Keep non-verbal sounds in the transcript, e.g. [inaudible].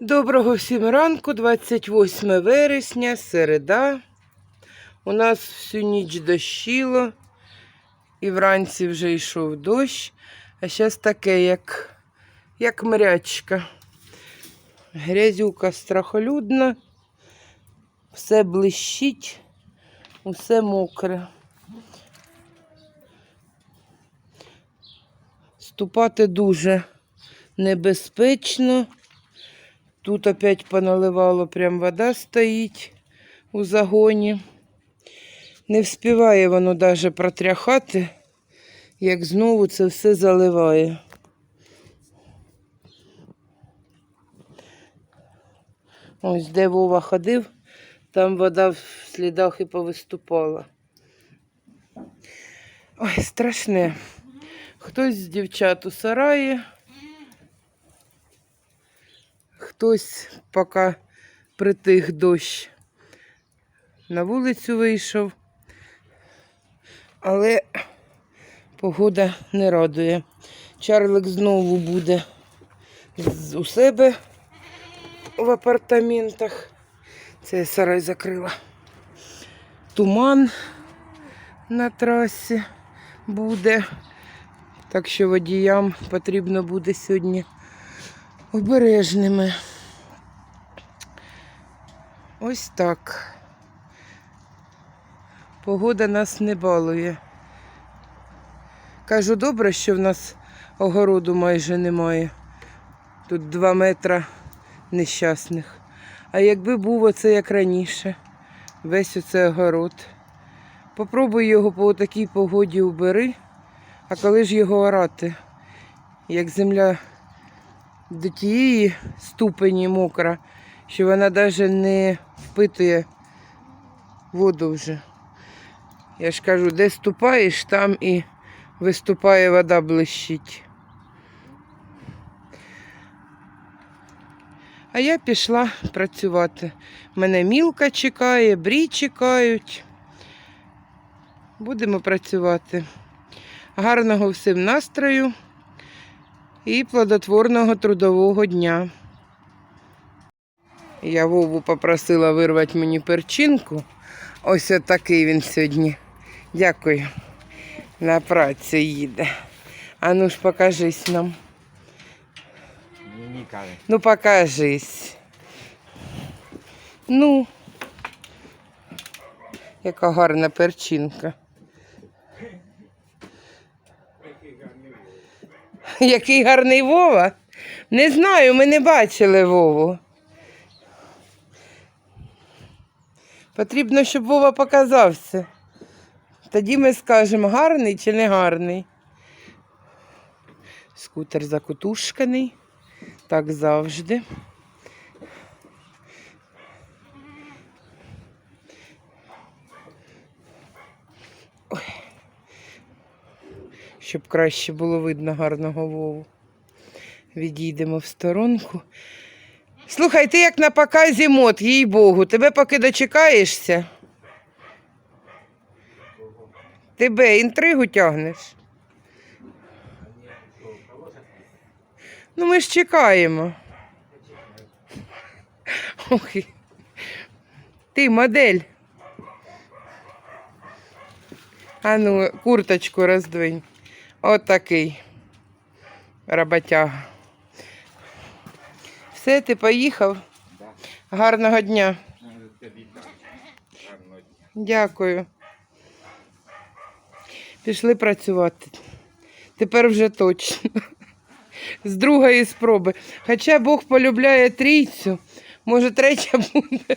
Доброго всім ранку, 28 вересня, середа. У нас всю ніч дощило, і вранці вже йшов дощ, а зараз таке, як, як мрячка. Грязюка страхолюдна, все блищить, усе мокре. Ступати дуже небезпечно. Тут опять поналивало, прям вода стоїть у загоні. Не вспіває воно навіть протряхати, як знову це все заливає. Ось де Вова ходив, там вода в слідах і повиступала. Ой, страшне. Хтось з дівчат у сараї. Хтось, поки притих дощ, на вулицю вийшов, але погода не радує. Чарлик знову буде у себе в апартаментах. Це я сарай закрила. Туман на трасі буде. Так що водіям потрібно буде сьогодні обережними. Ось так. Погода нас не балує. Кажу, добре, що в нас огороду майже немає. Тут два метра нещасних. А якби був оце як раніше, весь оце огород. Попробуй його по такій погоді убери, а коли ж його орати, як земля до тієї ступені мокра, що вона навіть не впитує воду вже. Я ж кажу, де ступаєш, там і виступає вода блищить. А я пішла працювати. Мене мілка чекає, брі чекають. Будемо працювати. Гарного всім настрою і плодотворного трудового дня. Я Вову попросила вирвати мені перчинку. Ось отакий він сьогодні. Дякую. На працю їде. А ну ж покажись нам. Ну покажись. Ну. Яка гарна перчинка. [laughs] Який гарний Вова? Не знаю, ми не бачили Вову. Потрібно, щоб Вова показався. Тоді ми скажемо, гарний чи не гарний. Скутер закутушканий. Так завжди. Щоб краще було видно гарного Вову. Відійдемо в сторонку. Слухай, ти як на показі мод, їй Богу, тебе поки дочекаєшся. Тебе інтригу тягнеш. Ну, ми ж чекаємо. Ох, ти модель. А ну, курточку роздвинь. Отакий. Роботяга. Все, ти поїхав. Гарного дня. Дякую. Пішли працювати. Тепер вже точно. З другої спроби. Хоча Бог полюбляє трійцю, може третя буде.